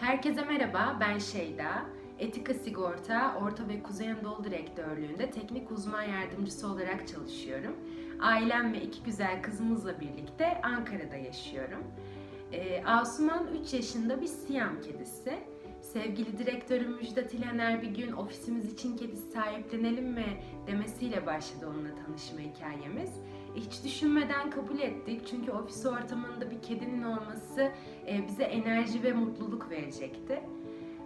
Herkese merhaba, ben Şeyda. Etika Sigorta, Orta ve Kuzey Anadolu Direktörlüğü'nde teknik uzman yardımcısı olarak çalışıyorum. Ailem ve iki güzel kızımızla birlikte Ankara'da yaşıyorum. Ee, Asuman 3 yaşında bir Siyam kedisi. Sevgili direktörüm Müjdat İlhaner bir gün ofisimiz için kedi sahiplenelim mi demesiyle başladı onunla tanışma hikayemiz. Hiç düşünmeden kabul ettik çünkü ofis ortamında bir kedinin olması e, bize enerji ve mutluluk verecekti.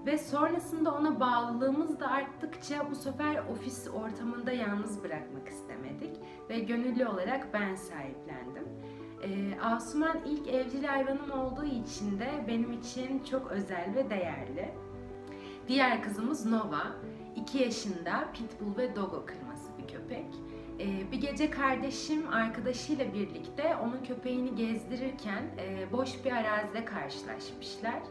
Ve sonrasında ona bağlılığımız da arttıkça bu sefer ofis ortamında yalnız bırakmak istemedik ve gönüllü olarak ben sahiplendim. E, Asuman ilk evcil hayvanım olduğu için de benim için çok özel ve değerli. Diğer kızımız Nova, 2 yaşında Pitbull ve Dogo kırması bir köpek. Ee, bir gece kardeşim arkadaşıyla birlikte onun köpeğini gezdirirken e, boş bir arazide karşılaşmışlar.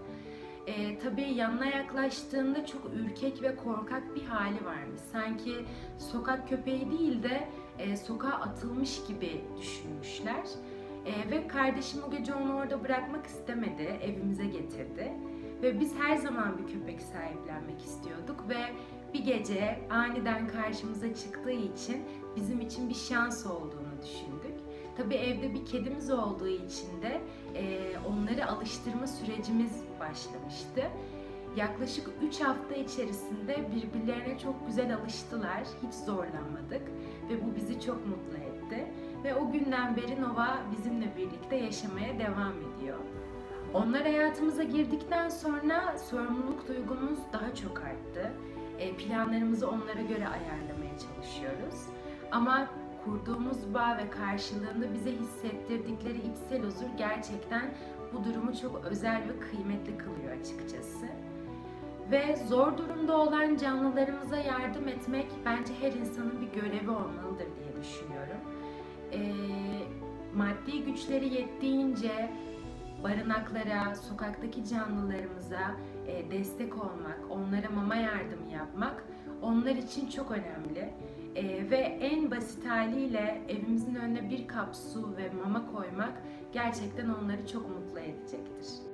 E, tabii yanına yaklaştığında çok ürkek ve korkak bir hali varmış. Sanki sokak köpeği değil de e, sokağa atılmış gibi düşünmüşler. E, ve kardeşim o gece onu orada bırakmak istemedi, evimize getirdi. Ve biz her zaman bir köpek sahiplenmek istiyorduk ve bir gece aniden karşımıza çıktığı için bizim için bir şans olduğunu düşündük. Tabii evde bir kedimiz olduğu için de e, onları alıştırma sürecimiz başlamıştı. Yaklaşık 3 hafta içerisinde birbirlerine çok güzel alıştılar. Hiç zorlanmadık ve bu bizi çok mutlu etti. Ve o günden beri Nova bizimle birlikte yaşamaya devam ediyor. Onlar hayatımıza girdikten sonra sorumluluk duygumuz daha çok arttı. E, planlarımızı onlara göre ayarlamaya çalışıyoruz. Ama kurduğumuz bağ ve karşılığında bize hissettirdikleri içsel huzur gerçekten bu durumu çok özel ve kıymetli kılıyor açıkçası. Ve zor durumda olan canlılarımıza yardım etmek bence her insanın bir görevi olmalıdır diye düşünüyorum. E, maddi güçleri yettiğince barınaklara, sokaktaki canlılarımıza e, destek olmak, onlara mama yardımı yapmak onlar için çok önemli. E, ve en basit haliyle evimizin önüne bir kap su ve mama koymak gerçekten onları çok mutlu edecektir.